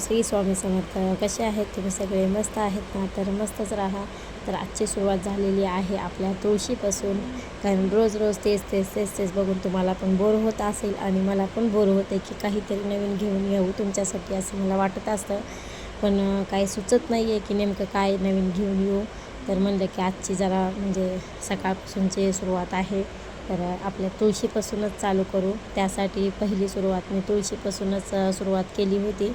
श्री स्वामी समर्थ. कसे आहेत तुम्ही सगळे? मस्त आहेत ना? तर मस्तच राहा. तर आजची सुरुवात झालेली आहे आपल्या तुळशीपासून. कारण रोज रोज तेच तेच तेच तेच बघून तुम्हाला पण बोर होत असेल आणि मला पण बोर होते की काहीतरी नवीन घेऊन येऊ तुमच्यासाठी असं मला वाटत असतं. पण काही सुचत नाही आहे की नेमकं काय नवीन घेऊन येऊ. तर म्हणलं की आजची जरा म्हणजे सकाळपासूनची सुरुवात आहे. तर आपल्या तुळशीपासूनच चालू करू. त्यासाठी पहिली सुरुवात मी तुळशीपासूनच सुरुवात केली होती.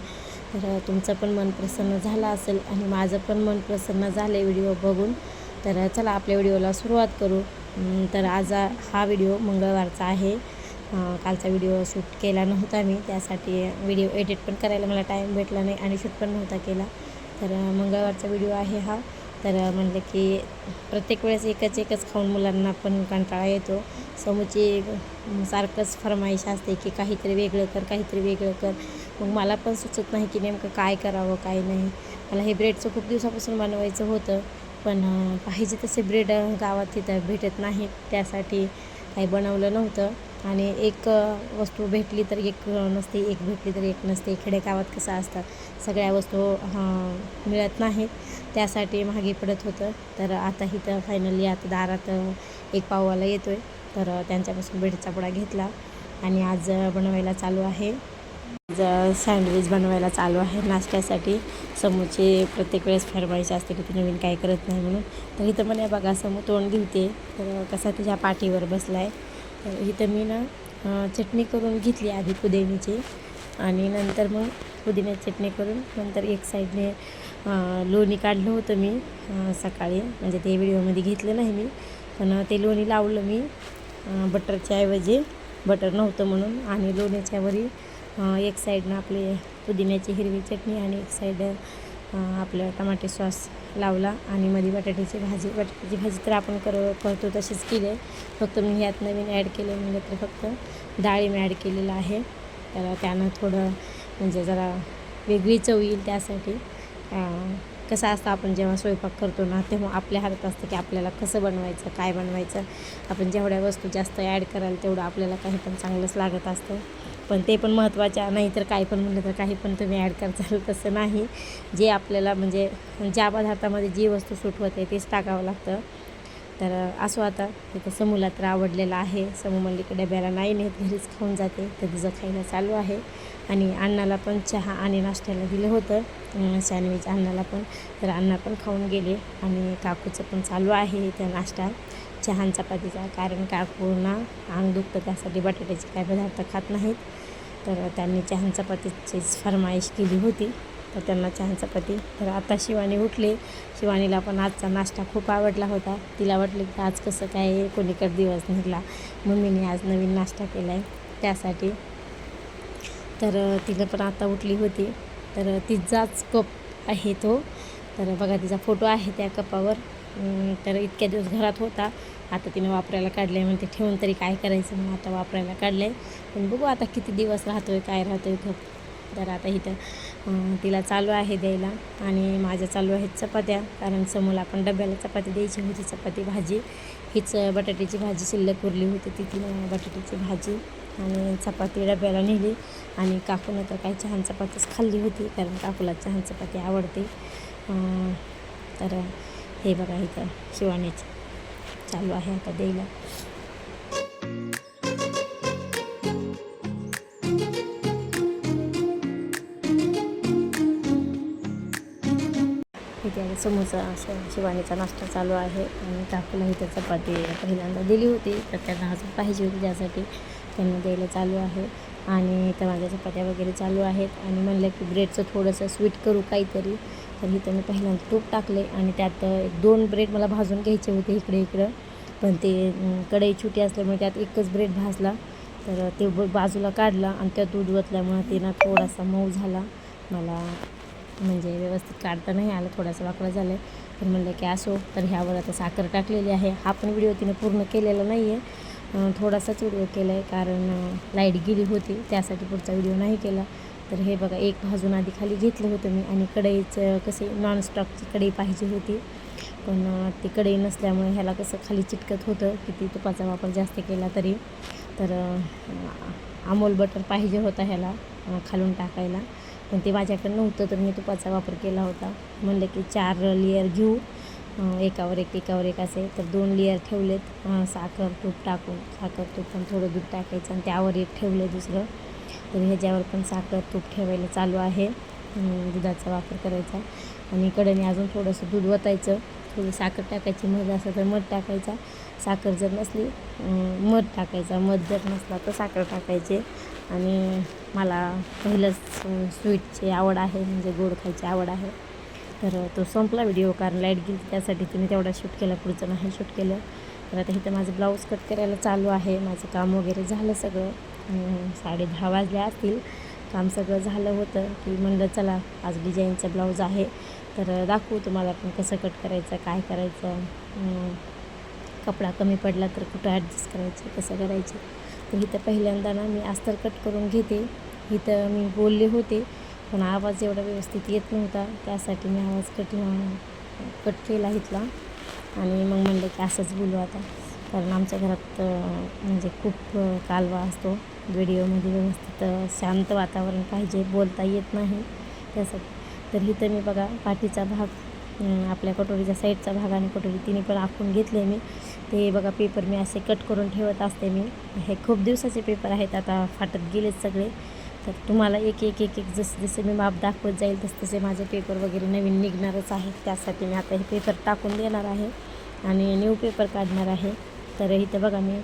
तर तुमचं पण मन प्रसन्न झालं असेल आणि माझं पण मन प्रसन्न झालं आहे व्हिडिओ बघून. तर चला आपल्या व्हिडिओला सुरुवात करू. तर आज हा व्हिडिओ मंगळवारचा आहे. कालचा व्हिडिओ शूट केला नव्हता मी त्यासाठी व्हिडिओ एडिट पण करायला मला टाईम भेटला नाही आणि शूट पण नव्हता केला. तर मंगळवारचा व्हिडिओ आहे हा. तर म्हणलं की प्रत्येक वेळेस एकच एकच खाऊन मुलांना पण कंटाळा येतो. समोरची सारखंच फरमाईश असते की काहीतरी वेगळं कर काहीतरी वेगळं कर. मग मला पण सुचत नाही की नेमकं काय करावं काय नाही. मला हे ब्रेडचं खूप दिवसापासून बनवायचं होतं पण पाहिजे तसे ब्रेड गावात तिथं भेटत नाहीत त्यासाठी काही बनवलं नव्हतं. आणि एक वस्तू भेटली तर एक नसते एक भेटली तर एक नसते. खेडेगावात कसं असतं सगळ्या वस्तू मिळत नाहीत. त्यासाठी मागे पडत होतं. तर आता इथं फायनली आता दारात एक पाववाला येतो आहे तर त्यांच्यापासून ब्रेडचा पुडा घेतला. आणि आज बनवायला चालू आहे. आज सँडविच बनवायला चालू आहे नाश्त्यासाठी. समोरचे प्रत्येक वेळेस फरमाईश असते की ती नवीन काय करत नाही म्हणून. तर इथं म्हणे बघा समोर तोंड घेते तर कसा तिच्या पाठीवर बसला आहे तर इथं मी ना चटणी करून घेतली आधी पुदिन्याची. आणि नंतर मग पुदिन्याची चटणी करून नंतर एक साईडने लोणी काढलं होतं मी सकाळी. म्हणजे ते व्हिडिओमध्ये घेतलं नाही मी. पण ते लोणी लावलं मी बटरच्या ऐवजी. बटर नव्हतं म्हणून. आणि लोण्याच्यावरही एक साईडनं आपली पुदिन्याची हिरवी चटणी आणि एक साईड आपलं टमाटे सॉस लावला आणि मध्ये बटाट्याची भाजी. बटाट्याची भाजी तर आपण कर करतो तशीच केली आहे. फक्त मी ह्यात नवीन ॲड केलं म्हणजे तर फक्त डाळी मी ॲड केलेलं आहे. तर त्यानं थोडं म्हणजे जरा वेगळी चव येईल त्यासाठी. कसं असतं आपण जेव्हा स्वयंपाक करतो ना तेव्हा आपल्या हातात असतं की आपल्याला कसं बनवायचं काय बनवायचं. आपण जेवढ्या वस्तू जास्त ॲड कराल तेवढं आपल्याला काही पण चांगलंच लागत असतं. पण ते पण महत्त्वाच्या नाही तर काही पण म्हणलं तर काही पण तुम्ही ॲड करताल तसं नाही. जे आपल्याला म्हणजे ज्या पदार्थामध्ये जी वस्तू सूट होते तेच टाकावं लागतं. तर असो आता तिथं समूला तर आवडलेलं आहे. समू म्हणली डब्याला नाही नेत घरीच खाऊन जाते. तर तिचं खायला चालू आहे. आणि अण्णाला पण चहा आणि नाश्त्याला दिलं होतं. सँडविच अण्णाला पण. तर अण्णा पण खाऊन गेले. आणि काकूचं पण चालू आहे इथं नाश्ता. चहा चपातीचा कारण काकूंना अंग दुखतं. त्यासाठी बटाट्याचे काय पदार्थ खात नाहीत. तर त्यांनी चहा आणि फरमाईश केली होती. तर त्यांना चहा तर आता शिवानी उठले. शिवानीला पण आजचा नाश्ता खूप आवडला होता. तिला वाटलं की आज कसं काय कोणीकडे दिवस निघला मम्मीने आज नवीन नाश्ता केला आहे त्यासाठी तर तिला पण आता उठली होती. तर तिचाच कप आहे तो. तर बघा तिचा फोटो आहे त्या कपावर. तर इतक्या दिवस घरात होता. आता तिनं वापरायला काढलं आहे म्हणते ठेवून तरी काय करायचं म्हणून आता वापरायला काढलं आहे पण बघू आता किती दिवस राहतो आहे काय राहतो आहे कप तर आता इथं तिला चालू आहे द्यायला आणि माझ्या चालू आहेत चपात्या. कारण समोरला आपण डब्याला चपाती द्यायची होती चपाती भाजी. हीच बटाट्याची भाजी शिल्लक उरली होती ती तिनं बटाट्याची भाजी आणि चपाती डब्याला नेली. आणि काकूनं तर काही चहान चपातीच खाल्ली होती कारण काकूला चहान चपाती आवडते. तर हे बघा इथं शिवानीचं चालू आहे आता द्यायला. इथे समोसा असं शिवानीचा नाश्ता चालू आहे. आणि काकूला इथं चपाती पहिल्यांदा दिली होती तर त्यांना अजून पाहिजे होती त्यासाठी. त्यांना द्यायला चालू आहे. आणि त्या माझ्या चपात्या वगैरे चालू आहेत. आणि म्हणलं की ब्रेडचं थोडंसं स्वीट करू काहीतरी. तर इथं मी पहिल्यांदा तूप टाकले आणि त्यात एक दोन ब्रेड मला भाजून घ्यायचे होते इकडे इकडं. पण ते कढई छोटी असल्यामुळे त्यात एकच ब्रेड भाजला. तर ते ब- बाजूला काढला आणि त्यात दूध ओतल्यामुळं ते ना थोडासा मऊ झाला. मला म्हणजे व्यवस्थित काढता नाही आलं थोडासा वाकडा झालं आहे तर म्हणलं की असो तर ह्यावर आता साखर टाकलेली आहे. हा पण व्हिडिओ तिने पूर्ण केलेला नाही आहे थोडासाच व्हिडिओ केला आहे कारण लाइट गेली होती त्यासाठी पुढचा व्हिडिओ नाही केला. तर हे बघा एक भाजून आधी खाली घेतलं होतं मी आणि कढईचं कसे नॉनस्टॉकची कढई पाहिजे होती. पण ती कढई नसल्यामुळे ह्याला कसं खाली चिटकत होतं किती तुपाचा वापर जास्त केला तरी. तर अमोल बटर पाहिजे होता ह्याला खालून टाकायला. पण ते माझ्याकडे नव्हतं तर मी तुपाचा वापर केला होता. म्हणलं की चार लेअर घेऊ एकावर एक एकावर एक असे. तर दोन लेअर ठेवलेत साखर तूप टाकून. साखर तूप पण थोडं दूध टाकायचं आणि त्यावर एक ठेवलं दुसरं. तर ह्याच्यावर पण साखर तूप ठेवायला चालू आहे. दुधाचा वापर करायचा. आणि कडेने अजून थोडंसं दूध वतायचं. थोडी साखर टाकायची. मध असं तर मध टाकायचा. साखर जर नसली मध टाकायचा. मध जर नसला तर साखर टाकायचे. आणि मला पहिलंच स्वीटची आवड आहे. म्हणजे गोड खायची आवड आहे. तर तो संपला व्हिडिओ. कारण लाइट गेली त्यासाठी तुम्ही तेवढा शूट केला. पुढचं नाही शूट केलं. तर आता इथं माझं ब्लाऊज कट करायला चालू आहे. माझं काम वगैरे झालं सगळं. साडे दहा वाजले असतील. काम सगळं झालं होतं की म्हणलं चला आज डिझाईनचं ब्लाऊज आहे. तर दाखवू तुम्हाला पण कसं कट करायचं काय करायचं. कपडा कमी पडला तर कुठं ॲडजस्ट करायचं कसं करायचं. तर इथं पहिल्यांदा ना मी अस्तर कट करून घेते. इथं मी बोलले होते पण आवाज एवढा व्यवस्थित येत नव्हता. त्यासाठी मी आवाज कट कट केला इथला. आणि मग म्हणलं की असंच बोलू आता. कारण आमच्या घरात म्हणजे खूप कालवा असतो. व्हिडिओमध्ये व्यवस्थित शांत वातावरण पाहिजे बोलता येत नाही. त्यासाठी. तर इथं मी बघा पाठीचा भाग आपल्या कटोरीच्या साईडचा भाग आणि कटोरी तिने पण आखून घेतले मी. ते बघा पेपर मी असे कट करून ठेवत असते मी. हे खूप दिवसाचे पेपर आहेत आता फाटत गेलेत सगळे. तर तुम्हाला एक एक एक एक जसं जसं मी माप दाखवत जाईल तसं तसे माझे पेपर वगैरे नवीन निघणारच आहेत. त्यासाठी मी आता हे पेपर टाकून देणार आहे आणि न्यू पेपर काढणार आहे. तर इथं बघा मी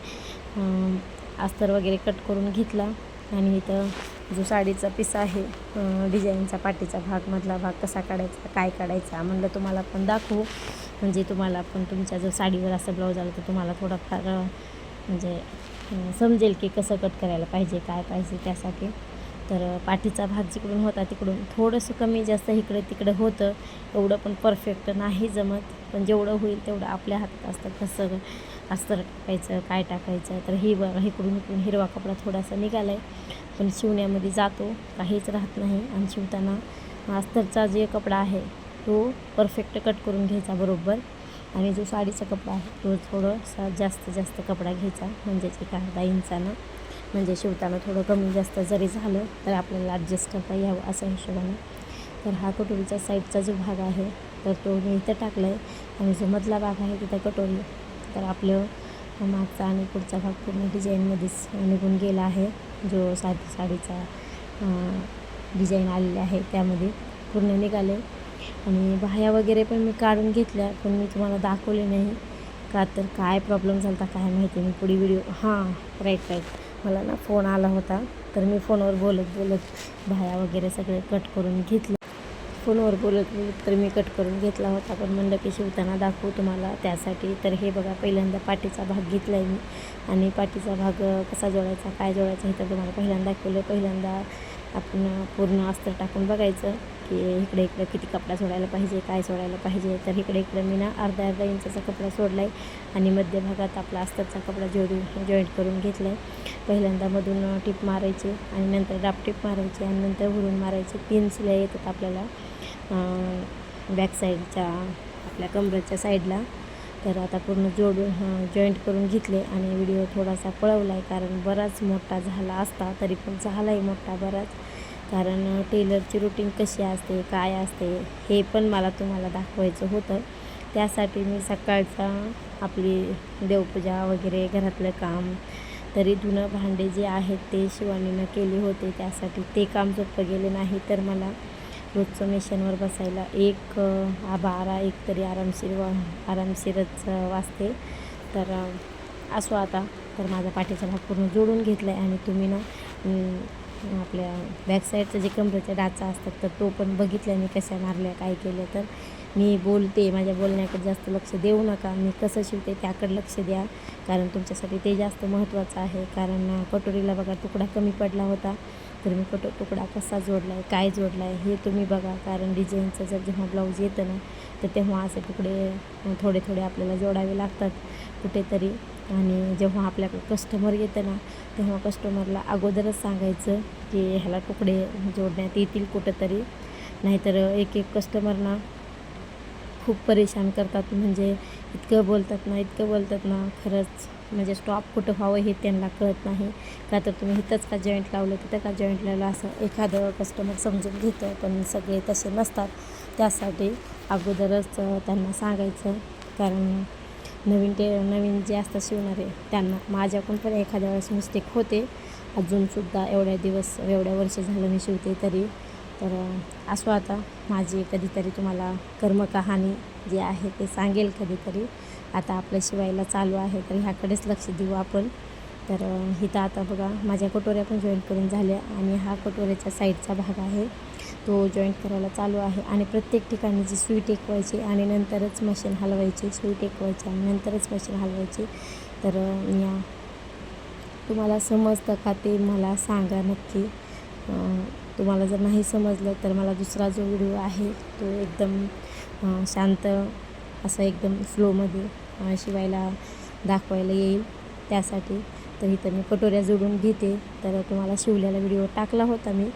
अस्तर वगैरे कट करून घेतला. आणि इथं जो साडीचा पिस आहे डिझाईनचा पाठीचा भाग मधला भाग कसा काढायचा काय काढायचा म्हणलं तुम्हाला पण दाखवू. म्हणजे तुम्हाला पण तुमच्या जो साडीवर असं ब्लाऊज आलं तर तुम्हाला थोडाफार म्हणजे समजेल की कसं कट करायला पाहिजे काय पाहिजे त्यासाठी. तर पाठीचा भाग जिकडून होता तिकडून थोडंसं कमी जास्त इकडे तिकडे होतं. एवढं पण परफेक्ट नाही जमत. पण जेवढं होईल तेवढं आपल्या हातात असतं. कसं अस्तर टाकायचं काय टाकायचं? तर ही बघा इकडून इकडून हिरवा कपडा थोडासा निघाला आहे पण शिवण्यामध्ये जातो. काहीच राहत नाही. आणि शिवताना अस्तरचा जे कपडा आहे तो परफेक्ट कट करून घ्यायचा बरोबर. आणि जो साडीचा कपडा आहे तो थोडंसा जास्त जास्त कपडा घ्यायचा. म्हणजेच एका अर्धा इंचानं म्हणजे शिवताना थोडं कमी जास्त जरी झालं तर आपल्याला ॲडजस्ट करता यावं असं हिशोबाने. तर हा कटोरीचा साईडचा जो भाग आहे तर तो मी इथं टाकला आहे आणि जो मधला भाग आहे तिथं कटोरी. तर आपलं मागचा आणि पुढचा भाग पूर्ण डिझाईनमध्येच निघून गेला आहे. जो साधी साडीचा डिझाईन आलेली आहे त्यामध्ये पूर्ण निघाले. आणि बाह्या वगैरे पण मी काढून घेतल्या पण मी तुम्हाला दाखवले नाही. का तर काय प्रॉब्लेम झाला होता काय माहिती. मी पुढे व्हिडिओ हां राईट राईट मला ना फोन आला होता. तर मी फोनवर बोलत बोलत भाया वगैरे सगळे कट करून घेतलं. फोनवर बोलत बोलत तर मी कट करून घेतला होता. पण म्हणलं की शिवताना दाखवू तुम्हाला त्यासाठी. तर हे बघा पहिल्यांदा पाठीचा भाग घेतला आहे मी. आणि पाठीचा भाग कसा जोडायचा काय जोडायचा हे तर तुम्हाला पहिल्यांदा दाखवलं. पहिल्यांदा आपण पूर्ण अस्तर टाकून बघायचं. की इकडे इकडे किती कपडा सोडायला पाहिजे काय सोडायला पाहिजे. तर इकडे इकडे मी ना अर्धा अर्धा इंचाचा कपडा सोडला आहे आणि मध्यभागात आपला अस्तरचा कपडा जोडून जॉईंट करून घेतला आहे पहिल्यांदा मधून टिप मारायची आणि नंतर डाप टिप मारायची आणि नंतर भरून मारायची. तीन शिल्या येतात आपल्याला बॅक साईडच्या आपल्या कमरेच्या साईडला तर आता पूर्ण जोडून जॉईंट करून घेतले आणि व्हिडिओ थोडासा पळवला आहे कारण बराच मोठा झाला असता तरी पण झाला आहे मोठा बराच. कारण टेलरची रुटीन कशी असते काय असते हे पण मला तुम्हाला दाखवायचं होतं. त्यासाठी मी सकाळचा आपली देवपूजा वगैरे घरातलं काम तरी धुणं भांडे जे आहेत ते शिवानीनं केले होते. त्यासाठी ते काम सोपं गेले नाही तर मला रोजचं मेशनवर बसायला एक बारा एक तरी आरामशीर वा आरामशीरच वाजते तर असो आता. तर माझा पाठीचा भाग पूर्ण जोडून घेतला आहे आणि तुम्ही ना आपल्या बॅकसाईडचं जे कमरेच्या डाचा असतात तर तो पण बघितल्या मी कशा मारल्या काय केलं. तर मी बोलते माझ्या बोलण्याकडे जास्त लक्ष देऊ नका. मी कसं शिवते त्याकडे लक्ष द्या. कारण तुमच्यासाठी ते जास्त महत्त्वाचं आहे. कारण कटोरीला बघा तुकडा कमी पडला होता. तर मी कटो तुकडा कसा जोडला आहे काय जोडला आहे हे तुम्ही बघा. कारण डिझाईनचं जर जेव्हा ब्लाऊज येतं ना तर तेव्हा असे तुकडे थोडे थोडे आपल्याला जोडावे लागतात. कुठेतरी आणि जेव्हा आपल्याकडे कस्टमर येतं ना तेव्हा कस्टमरला अगोदरच सांगायचं की ह्याला तुकडे जोडण्यात येतील कुठंतरी. नाहीतर एक एक कस्टमरना खूप परेशान करतात. म्हणजे इतकं बोलतात ना इतकं बोलतात ना खरंच म्हणजे स्टॉप कुठं व्हावं हे त्यांना कळत नाही. का तर तुम्ही इथंच का जॉईंट लावलं तिथं का जॉईंट लावलं असं एखादं कस्टमर समजून घेतं. पण सगळे तसे नसतात. त्यासाठी अगोदरच त्यांना सांगायचं. कारण नवीन ते नवीन जे असतात शिवणारे त्यांना माझ्याकडून पण एखाद्या वेळेस मिस्टेक होते. अजूनसुद्धा एवढ्या दिवस एवढ्या वर्ष झालं मी शिवते तरी. तर असो आता माझी कधीतरी तुम्हाला कर्मकहाणी जी आहे ते सांगेल कधीतरी. आता आपलं शिवायला चालू आहे तर ह्याकडेच लक्ष देऊ आपण. तर इथं आता बघा माझ्या कटोऱ्या पण जॉईन करून झाल्या आणि हा कटोऱ्याच्या साईडचा भाग आहे. तो जॉईंट करायला चालू आहे. आणि प्रत्येक ठिकाणी जी सुई टेकवायची आणि नंतरच मशीन हलवायची सुई टेकवायची आणि नंतरच मशीन हलवायची. तर या. तुम्हाला समजतं का ते मला सांगा नक्की. तुम्हाला जर नाही समजलं तर मला दुसरा जो व्हिडिओ आहे तो एकदम शांत असं एकदम स्लोमध्ये शिवायला दाखवायला येईल. त्यासाठी तर इथं मी कटोऱ्या जोडून घेते. तर तुम्हाला शिवलेला व्हिडिओ टाकला होता मी.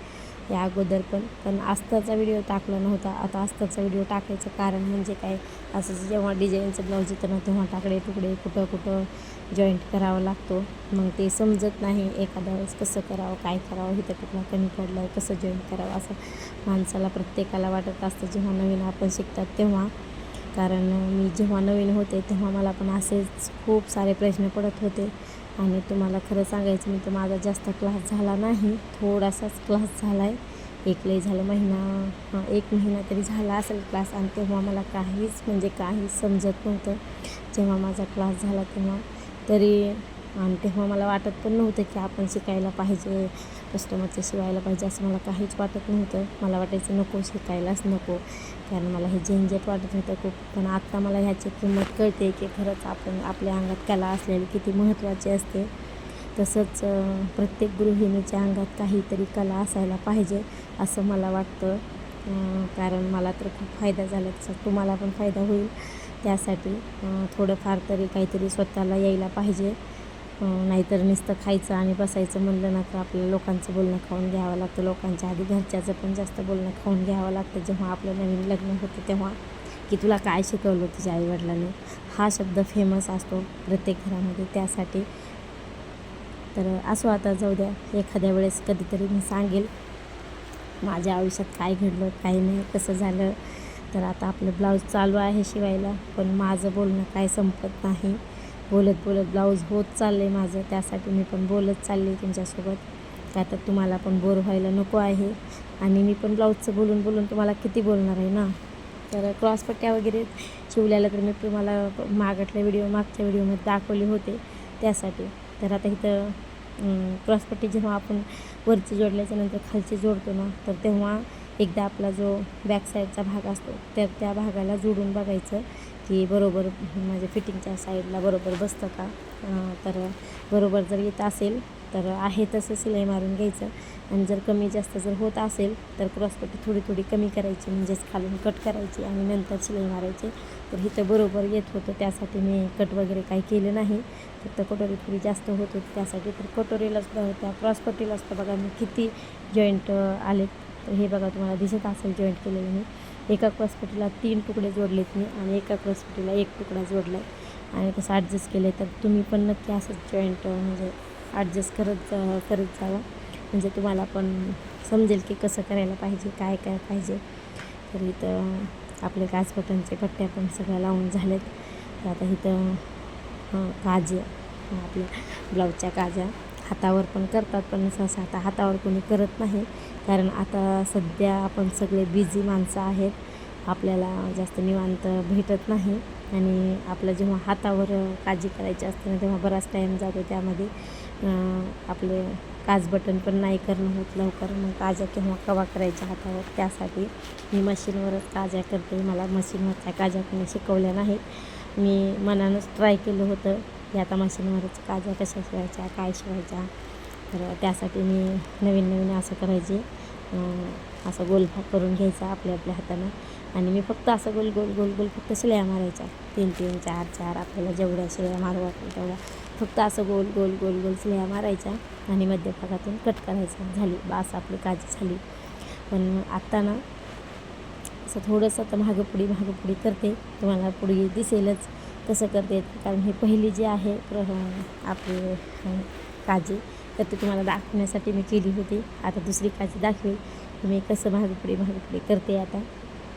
या अगोदर पण. पण आस्ताचा व्हिडिओ टाकला नव्हता. आता आस्ताचा व्हिडिओ टाकायचं कारण म्हणजे काय? असं जेव्हा डिझाईनचं ब्लाऊज येतं ना तेव्हा टाकडे तुकडे कुठं कुठं जॉईंट करावा लागतो. मग ते समजत नाही एखाद्या वेळेस कसं करावं काय करावं इथं कुठला कमी पडला आहे कसं जॉईंट करावं असं माणसाला प्रत्येकाला वाटत असतं जेव्हा नवीन आपण शिकतात तेव्हा. कारण मी जेव्हा नवीन होते तेव्हा मला पण असेच खूप सारे प्रश्न पडत होते. आणि तुम्हाला खरं सांगायचं मी तर माझा जास्त क्लास झाला नाही. थोडासाच क्लास झाला आहे एक लई झालं महिना हां एक महिना तरी झाला असेल क्लास आणि तेव्हा मला काहीच म्हणजे काहीच समजत नव्हतं. जेव्हा माझा क्लास झाला तेव्हा तरी आणि तेव्हा मला वाटत पण नव्हतं की आपण शिकायला पाहिजे कस्टमरचं शिवायला पाहिजे असं मला काहीच वाटत नव्हतं. मला वाटायचं नको शिकायलाच नको. कारण मला हे झेंझट वाटत होतं खूप. पण आत्ता मला ह्याची किंमत कळते की खरंच आपण आपल्या अंगात कला असलेली किती महत्त्वाची असते. तसंच प्रत्येक गृहिणीच्या अंगात काहीतरी कला असायला पाहिजे असं मला वाटतं. कारण मला तर खूप फायदा झाला तसा तुम्हाला पण फायदा होईल. त्यासाठी थोडंफार तरी काहीतरी स्वतःला यायला पाहिजे. नाहीतर नुसतं खायचं आणि बसायचं म्हणलं ना तर आपल्याला लोकांचं बोलणं खाऊन घ्यावं लागतं. लोकांच्या आधी घरच्याचं पण जास्त बोलणं खाऊन घ्यावं लागतं. जेव्हा आपलं नवीन लग्न होतं तेव्हा की तुला काय शिकवलं तुझ्या आईवडिलांनी? हा शब्द फेमस असतो प्रत्येक घरामध्ये त्यासाठी. तर असो आता जाऊ द्या. एखाद्या वेळेस कधीतरी मी सांगेल माझ्या आयुष्यात काय घडलं काय नाही कसं झालं. तर आता आपलं ब्लाऊज चालू आहे शिवायला पण माझं बोलणं काय संपत नाही. बोलत बोलत ब्लाऊज होत चाललं आहे माझं. त्यासाठी मी पण बोलत चालले तुमच्यासोबत. का आता तुम्हाला पण बोर व्हायला नको आहे. आणि मी पण ब्लाऊजचं बोलून बोलून तुम्हाला किती बोलणार आहे ना? तर क्रॉसपट्ट्या वगैरे शिवल्याला तर मी तुम्हाला मागटल्या व्हिडिओ मागच्या व्हिडिओमध्ये दाखवले होते त्यासाठी. तर आता इथं क्रॉसपट्टी जेव्हा आपण वरची जोडल्याच्या नंतर खालची जोडतो ना तर तेव्हा एकदा आपला जो बॅक साईडचा भाग असतो तर त्या भागाला जोडून बघायचं. की बरोबर म्हणजे फिटिंगच्या साईडला बरोबर बसतं का? तर बरोबर जर येत असेल तर आहे तसं शिलाई मारून घ्यायचं. आणि जर कमी जास्त जर होत असेल तर क्रॉसपट्टी थोडी थोडी कमी करायची म्हणजेच खालून कट करायची आणि नंतर शिलाई मारायची. तर इथं बरोबर येत होतं त्यासाठी मी कट वगैरे काही केलं नाही. फक्त कटोरी थोडी जास्त होत होती त्यासाठी तर कटोरीला सुद्धा त्या क्रॉसपट्टीला सुद्धा बघा मी किती जॉईंट आले. तर हे बघा तुम्हाला दिसत असेल जॉईंट केलेलं मी. एका क्रॉसपट्टीला तीन तुकडे जोडलेत मी आणि एका क्रॉसपट्टीला एक तुकडा जोडला आहे आणि तसं ॲडजस्ट केलं तर तुम्ही पण नक्की असंच जॉईंट म्हणजे ॲडजस्ट करत जा करत जावा. म्हणजे तुम्हाला पण समजेल की कसं करायला पाहिजे काय काय पाहिजे. तर इथं आपले काच बटनचे पट्ट्या पण सगळ्या लावून झालेत. तर आता इथं काजे काज्या आपल्या ब्लाऊजच्या काज्या हातावर पण करतात पण सहसा आता हातावर कोणी करत नाही. कारण आता सध्या आपण सगळे बिझी माणसं आहेत. आपल्याला जास्त निवांत भेटत नाही. आणि आपलं जेव्हा हातावर काळजी करायची असते ना तेव्हा बराच टाईम जातो त्यामध्ये. आपले काज बटन पण नाही करणं होत लवकर. मग काज्या केव्हा कवा करायच्या हातावर त्यासाठी मी मशीनवरच काज्या करते. मला मशीनवरच्या काज्या कोणी शिकवल्या नाहीत. मी मनानंच ट्राय केलं होतं. की आता मशीनवरच काज्या कशा शिवायच्या काय शिवायच्या? तर त्यासाठी मी नवीन नवीन असं करायचे. असं गोलभाग करून घ्यायचा आपल्या आपल्या हातानं. आणि मी फक्त असं गोल गोल गोल गोल फक्त शिळ्या मारायच्या तीन तीन चार चार आपल्याला जेवढ्या शिळ्या मारू आपण तेवढ्या. फक्त असं गोल गोल गोल गोल शिळ्या मारायच्या आणि मध्यभागातून कट करायचा. झाली बास आपली काजी झाली. पण आत्ता ना असं थोडंसं आता महागपुडी महागपुडी करते. तुम्हाला पुढे दिसेलच कसं करते. कारण हे पहिली जी आहे प्र आपली काजी तर ती तुम्हाला दाखवण्यासाठी मी केली होती. आता दुसरी काची दाखवेल. मी कसं महागपुडी महागपुडी करते आता.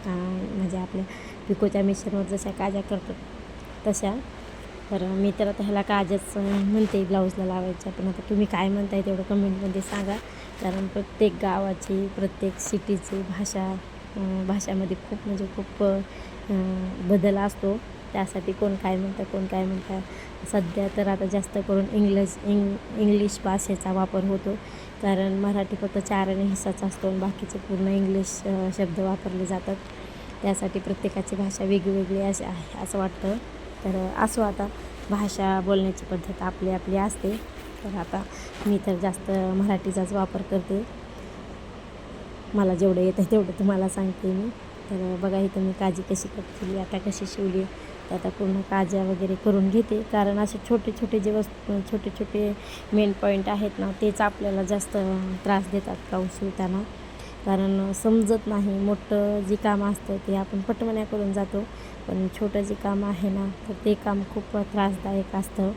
म्हणजे आपल्या पिकोच्या मिशनवर जशा काज्या करतो तशा. तर मी तर आता ह्याला काजच म्हणते ब्लाऊजला लावायच्या. पण आता तुम्ही काय म्हणताय तेवढं कमेंटमध्ये सांगा. कारण प्रत्येक गावाची प्रत्येक सिटीची भाषा भाषामध्ये खूप म्हणजे खूप बदल असतो. त्यासाठी कोण काय म्हणतं कोण काय म्हणतं. सध्या तर आता जास्त करून इंग्लिश इंग इंग्लिश भाषेचा वापर होतो. कारण मराठी फक्त चार आणि हिस्साचा असतो आणि बाकीचे पूर्ण इंग्लिश शब्द वापरले जातात. त्यासाठी प्रत्येकाची भाषा वेगवेगळी अशी आहे असं वाटतं. तर असो आता भाषा बोलण्याची पद्धत आपली आपली असते. तर आता मी तर जास्त मराठीचाच वापर करते. मला जेवढं येतं तेवढं तुम्हाला सांगते मी. तर बघा इथं मी काजी कशी कट केली आता कशी शिवली. तर आता पूर्ण काज्या वगैरे करून घेते. कारण असे छोटे छोटे जे वस्तू छोटे छोटे मेन पॉईंट आहेत ना तेच आपल्याला जास्त त्रास देतात ब्लाऊज शिवताना कारण समजत नाही मोठं जे काम असतं ते आपण पटमण्या करून जातो. पण छोटं जे काम आहे ना तर ते काम खूप त्रासदायक असतं.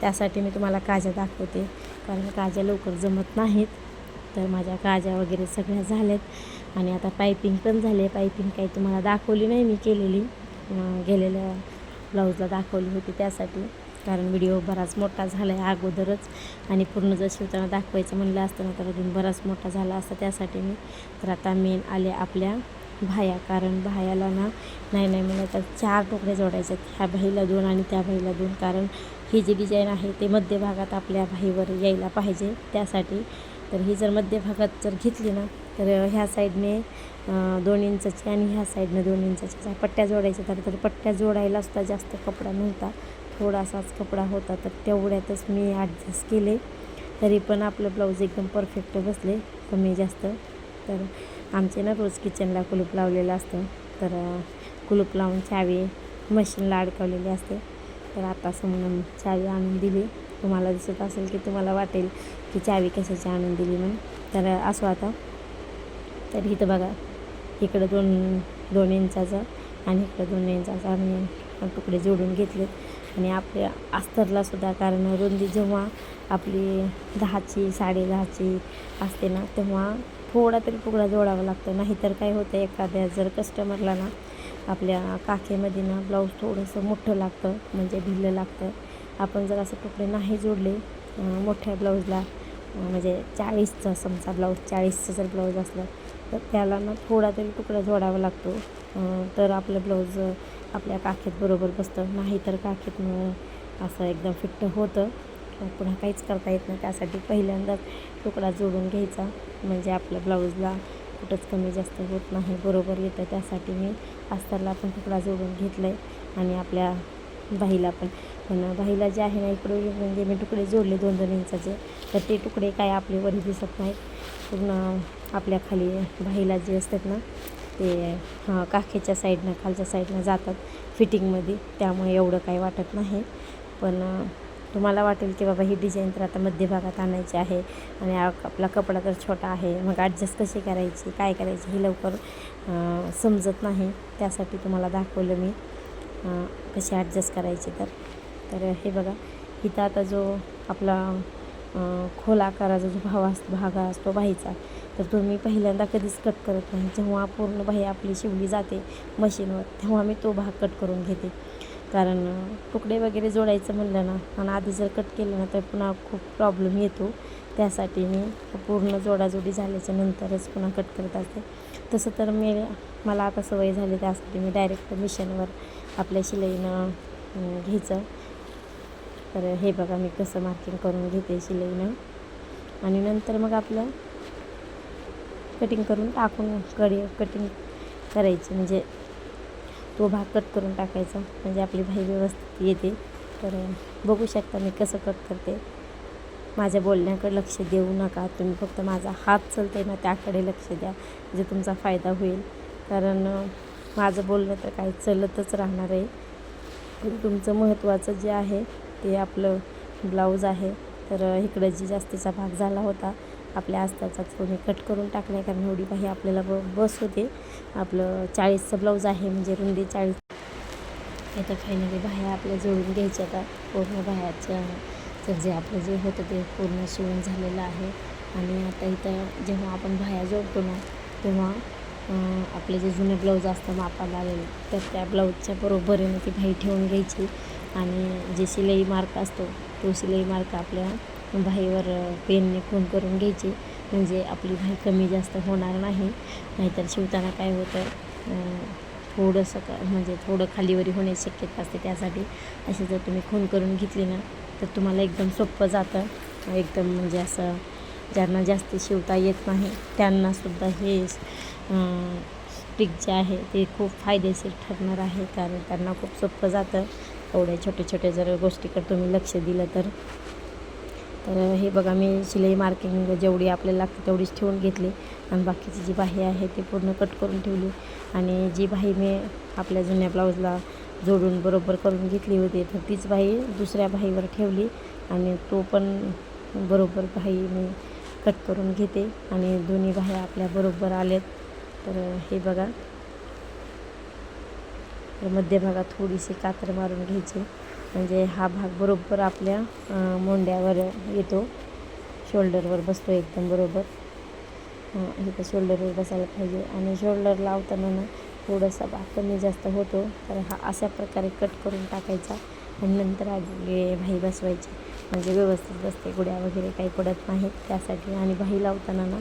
त्यासाठी मी तुम्हाला काज्या दाखवते. कारण काज्या लवकर जमत नाहीत. तर माझ्या काज्या वगैरे सगळ्या झाल्यात. आणि आता पायपिंग पण झाले. पायपिंग काही तुम्हाला दाखवली नाही मी केलेली. गेलेल्या ब्लाऊजला दाखवली होती त्यासाठी. कारण व्हिडिओ बराच मोठा झाला आहे अगोदरच. आणि पूर्ण जर शिवताना दाखवायचं म्हणलं असतं ना तर अजून बराच मोठा झाला असता त्यासाठी मी. तर आता मेन आले आपल्या भाया. कारण भायाला ना नाही नाही म्हणलं तर चार तुकडे जोडायचे आहेत ह्या भाईला दोन आणि त्या भाईला दोन. कारण ही जी डिझाईन आहे ते मध्यभागात आपल्या भाईवर यायला पाहिजे त्यासाठी. तर ही जर मध्यभागात जर घेतली ना तर ह्या साईडने दोन इंचाची आणि ह्या साईडनं दोन इंचाच्या पट्ट्या जोडायच्या तर तर पट्ट्या जोडायला सुद्धा जास्त कपडा नव्हता. थोडासाच कपडा होता तर तेवढ्यातच मी ॲडजस्ट केले. तरी पण आपलं ब्लाऊज एकदम परफेक्ट बसले कमी जास्त. तर आमचे ना रोज किचनला कुलूप लावलेलं असतं. तर कुलूप लावून चावी मशीनला अडकवलेली असते. तर आता समोर चावी आणून दिली. तुम्हाला दिसत असेल की तुम्हाला वाटेल की चावी कशाची आणून दिली म्हणून. तर असो आता तर इथं बघा इकडं दोन दोन इंचाचं आणि इकडं दोन इंचाचं आम्ही तुकडे जोडून घेतलेत आणि आपल्या अस्तरला सुद्धा कारण रुंदी जेव्हा आपली दहाची साडे दहाची असते ना तेव्हा थोडा तरी तुकडा जोडावा लागतो. नाहीतर काय होतं एखाद्या जर कस्टमरला ना आपल्या काखेमध्ये ना ब्लाऊज थोडंसं मोठं लागतं म्हणजे भिल्लं लागतं. आपण जर असं तुकडे नाही जोडले मोठ्या ब्लाऊजला म्हणजे चाळीसचा समजा ब्लाऊज चाळीसचं जर ब्लाऊज असलं तर त्याला ना थोडा तरी तुकडा जोडावा लागतो. तर आपलं ब्लाऊज आपल्या काखेत बरोबर बसतं. नाही तर काखेत असं एकदम फिट्ट होतं. पुन्हा काहीच करता येत नाही. त्यासाठी पहिल्यांदाच तुकडा जोडून घ्यायचा. म्हणजे आपल्या ब्लाऊजला कुठंच कमी जास्त होत नाही. बरोबर येतं. त्यासाठी मी अस्तरला पण तुकडा जोडून घेतलं आहे आणि आपल्या बाईला पण. पण बाईला जे आहे ना इकडे म्हणजे मी तुकडे जोडले दोन दोन इंचाचे. तर ते तुकडे काय आपले वरी दिसत नाहीत. पूर्ण आपल्या खाली बाईला जे असतात ना ते काखेच्या साईडनं खालच्या साईडनं जातात फिटिंगमध्ये. त्यामुळे एवढं काही वाटत नाही. पण तुम्हाला वाटेल की बाबा ही डिझाईन तर आता मध्यभागात आणायची आहे आणि आपला कपडा तर छोटा आहे. मग ॲडजस्ट कशी करायची काय करायची हे लवकर समजत नाही. त्यासाठी तुम्हाला दाखवलं मी कशी ॲडजस्ट करायची तर. तर हे बघा इथं आता जो आपला खोल आकाराचा जो भाव अस भाग असतो बाहीचा तर तुम्ही पहिल्यांदा कधीच कट करत नाही. जेव्हा पूर्ण बाही आपली शिवली जाते मशीनवर तेव्हा मी तो भाग कट करून घेते. कारण तुकडे वगैरे जोडायचं म्हणलं ना आणि आधी जर कट केलं ना तर पुन्हा खूप प्रॉब्लेम येतो. त्यासाठी मी पूर्ण जोडाजोडी झाल्याच्या नंतरच पुन्हा कट करत असते. तसं तर मी मला आता सवय झाली त्यासाठी मी डायरेक्ट मिशनवर आपल्या शिलाईनं घ्यायचं. तर हे बघा मी कसं मार्किंग करून घेते शिलाईनं. आणि नंतर मग आपलं कटिंग करून टाकून कडे कटिंग करायची. म्हणजे तो भाग कट करून टाकायचा. म्हणजे आपली भाई व्यवस्थित येते. तर बघू शकता मी कसं कट करते. माझ्या बोलण्याकडे लक्ष देऊ नका. तुम्ही फक्त माझा हात चलते ना त्याकडे लक्ष द्या. जे तुमचा फायदा होईल. कारण माझं बोलणं तर काही चलतच राहणार आहे. पण तुमचं महत्त्वाचं जे आहे ते आपलं ब्लाऊज आहे. तर इकडं जी जास्तीचा भाग झाला होता आपल्या आस्ताचा थोडे कट करून टाकला आहे कारण एवढी बाही आपल्याला ब बस होते. आपलं चाळीसचं ब्लाऊज आहे म्हणजे रुंदी चाळीस. इथं फायनली बाह्या आपल्या जोडून घ्यायच्या आता. पूर्ण बाह्याचं तर जे आपलं जे होतं ते पूर्ण शिवून झालेलं आहे. आणि आता इथं जेव्हा आपण बाह्या जोडतो ना तेव्हा आपले जे जुने ब्लाऊज असतं मापाला आलेले तर त्या ब्लाऊजच्या बरोबरीने ती बाही ठेवून घ्यायची. आणि जे शिलाई मार्क असतो तो शिलाई मार्क आपल्या भाईवर पेनने खून करून घ्यायची. म्हणजे आपली भाई कमी जास्त होणार नाही. नाहीतर शिवताना काय होतं थोडंसं का म्हणजे थोडं खालीवरी होण्याची शक्यता असते त्यासाठी. असे जर तुम्ही खून करून घेतली ना तर तुम्हाला एकदम सोपं जातं. एकदम म्हणजे असं ज्यांना जास्त शिवता येत नाही त्यांनासुद्धा हे स्टिक जे आहे ते खूप फायदेशीर ठरणार आहे. कारण त्यांना खूप सोपं जातं. एवढ्या छोट्या छोट्या जर गोष्टीकडे तुम्ही लक्ष दिलं तर. तर हे बघा मी शिलाई मार्किंग जेवढी आपल्याला लागते तेवढीच ठेवून घेतली. आणि बाकीची जी बाही आहे ती पूर्ण कट करून ठेवली. आणि जी बाही मी आपल्या जुन्या ब्लाऊजला जोडून बरोबर करून घेतली होती तर तीच बाही दुसऱ्या बाहीवर ठेवली. आणि तो पण बरोबर बाही मी कट करून घेते. आणि दोन्ही बाह्या आपल्या बरोबर आल्यात. तर हे बघा. तर मध्यभागात थोडीशी कातर मारून घ्यायची. म्हणजे हा भाग बरोबर आपल्या मोंड्यावर येतो. शोल्डरवर बसतो एकदम बरोबर. इथं शोल्डरवर बसायला पाहिजे. आणि शोल्डर लावताना ना थोडासा भाग कमी जास्त होतो. तर हा अशा प्रकारे कट करून टाकायचा आणि नंतर आगे भाई बसवायची. म्हणजे व्यवस्थित बसते. गुड्या वगैरे काही पडत नाहीत त्यासाठी आणि भाई लावताना ना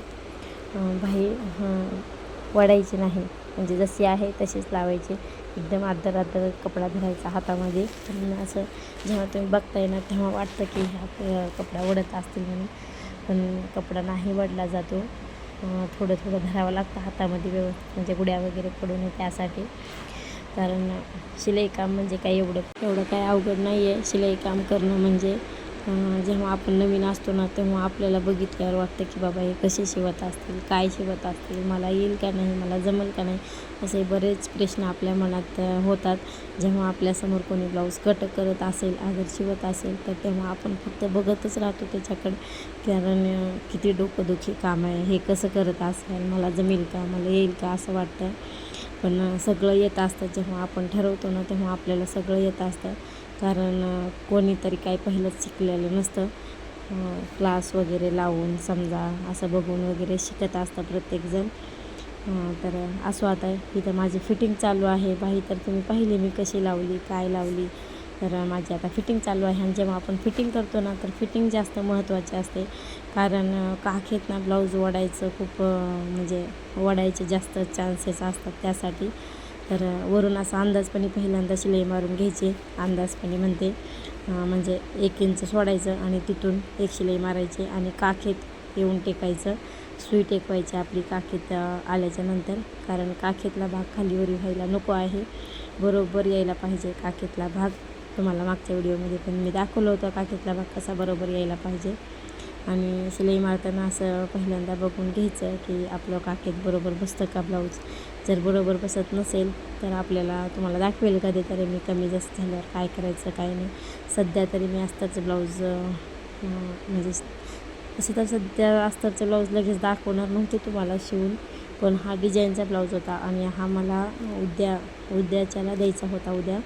भाई वाढायची वडायची नाही. म्हणजे जशी आहे तशीच लावायची. एकदम आदर आदर कपडा धरायचा हातामध्ये. पण असं जेव्हा तुम्ही बघताय ना तेव्हा वाटतं की हा कपडा उडत असतील म्हणून. पण कपडा नाही वडला जातो. थोडं थोडं धरावं लागतं हातामध्ये व्यवस्थित म्हणजे गुड्या वगैरे पडू नये त्यासाठी. कारण शिलाई काम म्हणजे काही एवढं एवढं काय अवघड नाही आहे शिलाई काम करणं म्हणजे जेव्हा आपण नवीन असतो ना तेव्हा आपल्याला बघितल्यावर वाटतं की बाबा हे कसे शिवत असतील काय शिवत असतील मला येईल का नाही मला जमेल का नाही असे बरेच प्रश्न आपल्या मनात होतात. जेव्हा आपल्यासमोर कोणी ब्लाऊज कट करत असेल अगर शिवत असेल तर तेव्हा आपण फक्त बघतच राहतो त्याच्याकडे. कारण किती डोकंदुखी काम आहे हे कसं करत असेल मला जमेल का मला येईल का असं वाटतं. पण सगळं येत असतं जेव्हा आपण ठरवतो ना तेव्हा आपल्याला सगळं येत असतं. कारण कोणीतरी काही पहिलंच शिकलेलं नसतं. क्लास वगैरे लावून समजा असं बघून वगैरे शिकत असतं प्रत्येकजण. तर असं आता इथं माझी फिटिंग चालू आहे. बाई तर तुम्ही पाहिली मी कशी लावली काय लावली. तर माझी आता फिटिंग चालू आहे आणि जेव्हा आपण फिटिंग करतो ना तर फिटिंग जास्त महत्त्वाची असते. कारण काखेत ना ब्लाऊज वडायचं खूप म्हणजे वडायचे जास्त चान्सेस असतात त्यासाठी. तर वरून असा अंदाजपणे पहिल्यांदा शिलाई मारून घ्यायची. अंदाजपणे म्हणते म्हणजे एक इंच सोडायचं आणि तिथून एक शिलाई मारायची आणि काखेत येऊन टेकायचं. सुई टेकवायची आपली काखेत आल्याच्यानंतर. कारण काखेतला भाग खालीवरी व्हायला नको आहे. बरोबर यायला पाहिजे काखेतला भाग. तुम्हाला मागच्या व्हिडिओमध्ये पण मी दाखवलं होतं काखेतला भाग कसा बरोबर यायला पाहिजे. आणि सिलाई मारताना असं पहिल्यांदा बघून घ्यायचं की आपलं काकेत बरोबर बसतं का ब्लाऊज जर बरोबर बसत नसेल तर आपल्याला तुम्हाला दाखवेल कधीतरी मी कमी जास्त झाल्यावर काय करायचं काय नाही. सध्या तरी मी असताच ब्लाऊज म्हणजे असं तर सध्या अस्तरचं ब्लाऊज लगेच दाखवणार नव्हते तुम्हाला शिवून पण हा डिझाईनचा ब्लाऊज होता आणि हा मला उद्या उद्याच्याला द्यायचा होता उद्या.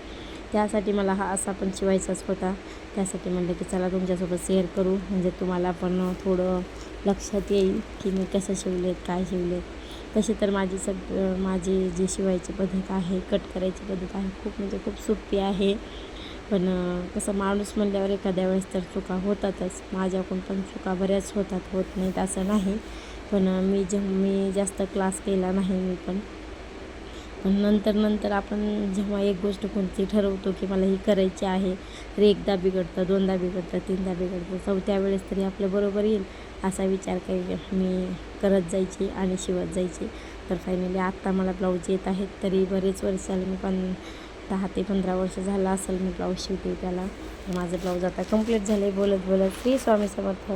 त्यासाठी मला हा असा पण शिवायचाच होता. त्यासाठी म्हणलं की चला तुमच्यासोबत शेअर करू. म्हणजे तुम्हाला पण थोडं लक्षात येईल की मी कसं शिवलेत काय शिवलेत. तशी तर माझी सग माझी जी शिवायची पद्धत आहे कट करायची पद्धत आहे खूप म्हणजे खूप सोपी आहे. पण कसं माणूस म्हणल्यावर एखाद्या वेळेस तर चुका होतातच. माझ्याकडून पण चुका बऱ्याच होतात होत नाहीत असं नाही. पण मी जे मी जास्त क्लास केला नाही मी पण. पण नंतर नंतर आपण जेव्हा एक गोष्ट कोणती ठरवतो की मला ही करायची आहे तर एकदा बिघडतं दोनदा बिघडतं तीनदा बिघडतं चौथ्या वेळेस तरी आपलं बरोबर येईल असा विचार काही मी करत जायची आणि शिवत जायची. तर फायनली आत्ता मला ब्लाऊज येत आहेत तरी बरेच वर्ष झाले मी पण दहा ते पंधरा वर्ष झालं असेल मी ब्लाऊज शिवते त्याला. माझं ब्लाऊज आता कंप्लीट झालं आहे बोलत बोलत. श्री स्वामी समर्थ.